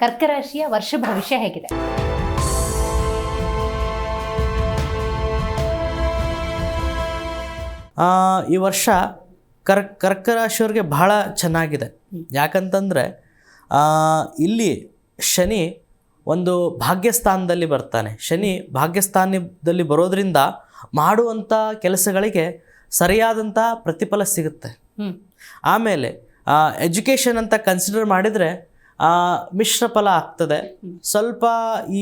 ಕರ್ಕರಾಶಿಯ ವರ್ಷ ಭವಿಷ್ಯ ಹೇಗಿದೆ. ಈ ವರ್ಷ ಕರ್ ಕರ್ಕ ರಾಶಿಯವ್ರಿಗೆ ಬಹಳ ಚೆನ್ನಾಗಿದೆ. ಯಾಕಂತಂದರೆ ಇಲ್ಲಿ ಶನಿ ಒಂದು ಭಾಗ್ಯಸ್ಥಾನದಲ್ಲಿ ಬರ್ತಾನೆ. ಶನಿ ಭಾಗ್ಯಸ್ಥಾನದಲ್ಲಿ ಬರೋದ್ರಿಂದ ಮಾಡುವಂಥ ಕೆಲಸಗಳಿಗೆ ಸರಿಯಾದಂಥ ಪ್ರತಿಫಲ ಸಿಗುತ್ತೆ. ಆಮೇಲೆ ಎಜುಕೇಷನ್ ಅಂತ ಕನ್ಸಿಡರ್ ಮಾಡಿದರೆ ಮಿಶ್ರ ಫಲ ಆಗ್ತದೆ. ಸ್ವಲ್ಪ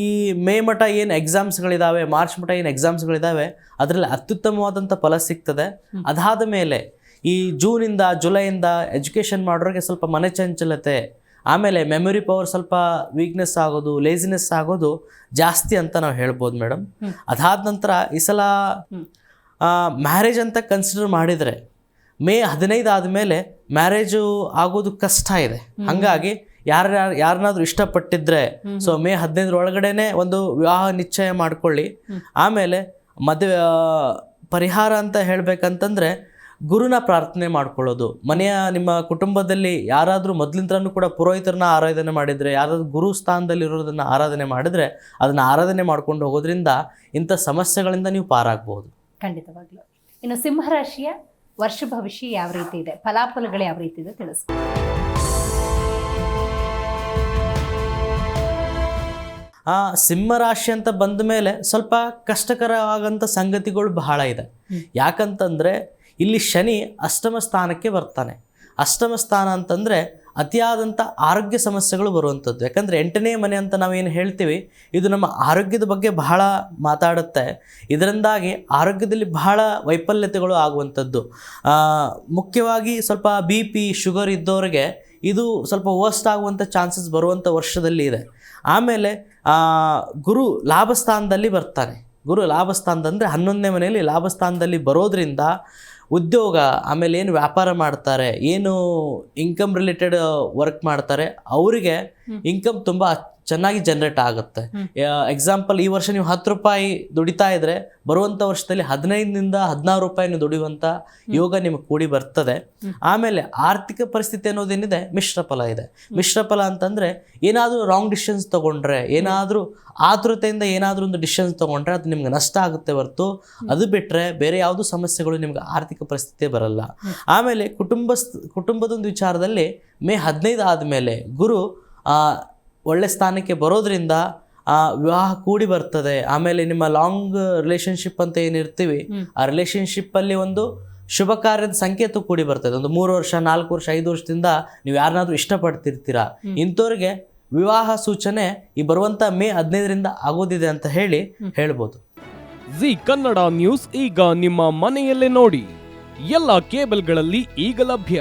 ಈ ಮೇ ಮಠ ಏನು ಎಕ್ಸಾಮ್ಸ್ಗಳಿದ್ದಾವೆ ಮಾರ್ಚ್ ಮಠ ಏನು ಎಕ್ಸಾಮ್ಸ್ಗಳಿದ್ದಾವೆ ಅದರಲ್ಲಿ ಅತ್ಯುತ್ತಮವಾದಂಥ ಫಲ ಸಿಗ್ತದೆ. ಅದಾದ ಮೇಲೆ ಈ ಜೂನಿಂದ ಜುಲೈಯಿಂದ ಎಜುಕೇಷನ್ ಮಾಡೋರಿಗೆ ಸ್ವಲ್ಪ ಮನೆ ಚಂಚಲತೆ, ಆಮೇಲೆ ಮೆಮೊರಿ ಪವರ್ ಸ್ವಲ್ಪ ವೀಕ್ನೆಸ್ ಆಗೋದು ಲೇಸಿನೆಸ್ ಆಗೋದು ಜಾಸ್ತಿ ಅಂತ ನಾವು ಹೇಳ್ಬೋದು ಮೇಡಮ್ ಅದಾದ ನಂತರ ಈ ಸಲ ಮ್ಯಾರೇಜ್ ಅಂತ ಕನ್ಸಿಡರ್ ಮಾಡಿದರೆ ಮೇ ಹದಿನೈದು ಆದಮೇಲೆ ಮ್ಯಾರೇಜು ಆಗೋದು ಕಷ್ಟ ಇದೆ. ಹಾಗಾಗಿ ಯಾರ ಯಾರನ್ನಾದ್ರೂ ಇಷ್ಟಪಟ್ಟಿದ್ರೆ ಸೊ ಮೇ ಹದಿನೈದರ ಒಳಗಡೆನೆ ಒಂದು ವಿವಾಹ ನಿಶ್ಚಯ ಮಾಡ್ಕೊಳ್ಳಿ. ಆಮೇಲೆ ಮದುವೆ ಪರಿಹಾರ ಅಂತ ಹೇಳ್ಬೇಕಂತಂದ್ರೆ ಗುರುನ ಪ್ರಾರ್ಥನೆ ಮಾಡ್ಕೊಳ್ಳೋದು. ಮನೆಯ ನಿಮ್ಮ ಕುಟುಂಬದಲ್ಲಿ ಯಾರಾದರೂ ಮೊದಲಿಂದನೂ ಕೂಡ ಪುರೋಹಿತರನ್ನ ಆರಾಧನೆ ಮಾಡಿದರೆ ಯಾರಾದರೂ ಗುರು ಸ್ಥಾನದಲ್ಲಿ ಇರೋದನ್ನ ಆರಾಧನೆ ಮಾಡಿದರೆ ಅದನ್ನು ಆರಾಧನೆ ಮಾಡ್ಕೊಂಡು ಹೋಗೋದ್ರಿಂದ ಇಂಥ ಸಮಸ್ಯೆಗಳಿಂದ ನೀವು ಪಾರಾಗ್ಬೋದು. ಖಂಡಿತವಾಗ್ಲೂ. ಇನ್ನು ಸಿಂಹರಾಶಿಯ ವರ್ಷ ಭವಿಷ್ಯ ಯಾವ ರೀತಿ ಇದೆ? ಫಲಾಫಲಗಳು ಯಾವ ರೀತಿ ಇದೆ ತಿಳಿಸ್ಕೊ ಆ ಸಿಂಹರಾಶಿ ಅಂತ ಬಂದ ಮೇಲೆ ಸ್ವಲ್ಪ ಕಷ್ಟಕರವಾದಂಥ ಸಂಗತಿಗಳು ಬಹಳ ಇದೆ. ಯಾಕಂತಂದರೆ ಇಲ್ಲಿ ಶನಿ ಅಷ್ಟಮ ಸ್ಥಾನಕ್ಕೆ ಬರ್ತಾನೆ. ಅಷ್ಟಮ ಸ್ಥಾನ ಅಂತಂದರೆ ಅತಿಯಾದಂಥ ಆರೋಗ್ಯ ಸಮಸ್ಯೆಗಳು ಬರುವಂಥದ್ದು. ಯಾಕಂದರೆ ಎಂಟನೇ ಮನೆ ಅಂತ ನಾವೇನು ಹೇಳ್ತೀವಿ ಇದು ನಮ್ಮ ಆರೋಗ್ಯದ ಬಗ್ಗೆ ಬಹಳ ಮಾತಾಡುತ್ತೆ. ಇದರಿಂದಾಗಿ ಆರೋಗ್ಯದಲ್ಲಿ ಬಹಳ ವೈಫಲ್ಯತೆಗಳು ಆಗುವಂಥದ್ದು. ಮುಖ್ಯವಾಗಿ ಸ್ವಲ್ಪ ಬಿ ಪಿ ಶುಗರ್ ಇದ್ದವರಿಗೆ ಇದು ಸ್ವಲ್ಪ ವರ್ಸ್ಟ್ ಆಗುವಂಥ ಚಾನ್ಸಸ್ ಬರುವಂಥ ವರ್ಷದಲ್ಲಿ ಇದೆ. ಆಮೇಲೆ ಗುರು ಲಾಭಸ್ಥಾನದಲ್ಲಿ ಬರ್ತಾನೆ ಗುರು ಲಾಭಸ್ಥಾನದಂದರೆ ಹನ್ನೊಂದನೇ ಮನೆಯಲ್ಲಿ ಲಾಭಸ್ಥಾನದಲ್ಲಿ ಬರೋದ್ರಿಂದ ಉದ್ಯೋಗ ಆಮೇಲೆ ಏನು ವ್ಯಾಪಾರ ಮಾಡ್ತಾರೆ ಏನು ಇನ್ಕಮ್ ರಿಲೇಟೆಡ್ ವರ್ಕ್ ಮಾಡ್ತಾರೆ ಅವರಿಗೆ ಇನ್ಕಮ್ ತುಂಬ ಚೆನ್ನಾಗಿ ಜನರೇಟ್ ಆಗುತ್ತೆ. ಎಕ್ಸಾಂಪಲ್ ಈ ವರ್ಷ ನೀವು ಹತ್ತು ರೂಪಾಯಿ ದುಡಿತಾ ಇದ್ರೆ ಬರುವಂಥ ವರ್ಷದಲ್ಲಿ ಹದಿನೈದರಿಂದ ಹದಿನಾರು ರೂಪಾಯಿ ನೀವು ದುಡಿಯುವಂಥ ಯೋಗ ನಿಮಗೆ ಕೂಡಿ ಬರ್ತದೆ. ಆಮೇಲೆ ಆರ್ಥಿಕ ಪರಿಸ್ಥಿತಿ ಅನ್ನೋದೇನಿದೆ? ಮಿಶ್ರ ಫಲ ಇದೆ. ಮಿಶ್ರ ಫಲ ಅಂತಂದರೆ ಏನಾದರೂ ರಾಂಗ್ ಡಿಸಿಷನ್ಸ್ ತೊಗೊಂಡ್ರೆ ಏನಾದರೂ ಆತುರತೆಯಿಂದ ಏನಾದರೂ ಒಂದು ಡಿಸಿಷನ್ಸ್ ತೊಗೊಂಡ್ರೆ ಅದು ನಿಮ್ಗೆ ನಷ್ಟ ಆಗುತ್ತೆ ಹೊರತು ಅದು ಬಿಟ್ಟರೆ ಬೇರೆ ಯಾವುದೂ ಸಮಸ್ಯೆಗಳು ನಿಮ್ಗೆ ಆರ್ಥಿಕ ಪರಿಸ್ಥಿತಿ ಬರಲ್ಲ. ಆಮೇಲೆ ಕುಟುಂಬ ಕುಟುಂಬದೊಂದು ವಿಚಾರದಲ್ಲಿ ಮೇ ಹದಿನೈದು ಆದಮೇಲೆ ಗುರು ಆ, ಒಳ್ಳೆ ಸ್ಥಾನಕ್ಕೆ ಬರೋದ್ರಿಂದ ಆ ವಿವಾಹ ಕೂಡಿ ಬರ್ತದೆ. ಆಮೇಲೆ ನಿಮ್ಮ ಲಾಂಗ್ ರಿಲೇಶನ್ಶಿಪ್ ಅಂತ ಏನಿರ್ತೀವಿ ಆ ರಿಲೇಶನ್ಶಿಪ್ಪಲ್ಲಿ ಒಂದು ಶುಭ ಕಾರ್ಯದ ಸಂಕೇತ ಕೂಡಿ ಬರ್ತದೆ. ಒಂದು ಮೂರು ವರ್ಷ ನಾಲ್ಕು ವರ್ಷ ಐದು ವರ್ಷದಿಂದ ನೀವು ಯಾರನ್ನಾದ್ರೂ ಇಷ್ಟಪಡ್ತಿರ್ತೀರಾ? ಇಂಥವ್ರಿಗೆ ವಿವಾಹ ಸೂಚನೆ ಈ ಬರುವಂತ ಮೇ ಹದಿನೈದರಿಂದ ಆಗೋದಿದೆ ಅಂತ ಹೇಳಿ ಹೇಳ್ಬೋದು. ಜಿ ಕನ್ನಡ ನ್ಯೂಸ್ ಈಗ ನಿಮ್ಮ ಮನೆಯಲ್ಲೇ ನೋಡಿ. ಎಲ್ಲ ಕೇಬಲ್ಗಳಲ್ಲಿ ಈಗ ಲಭ್ಯ.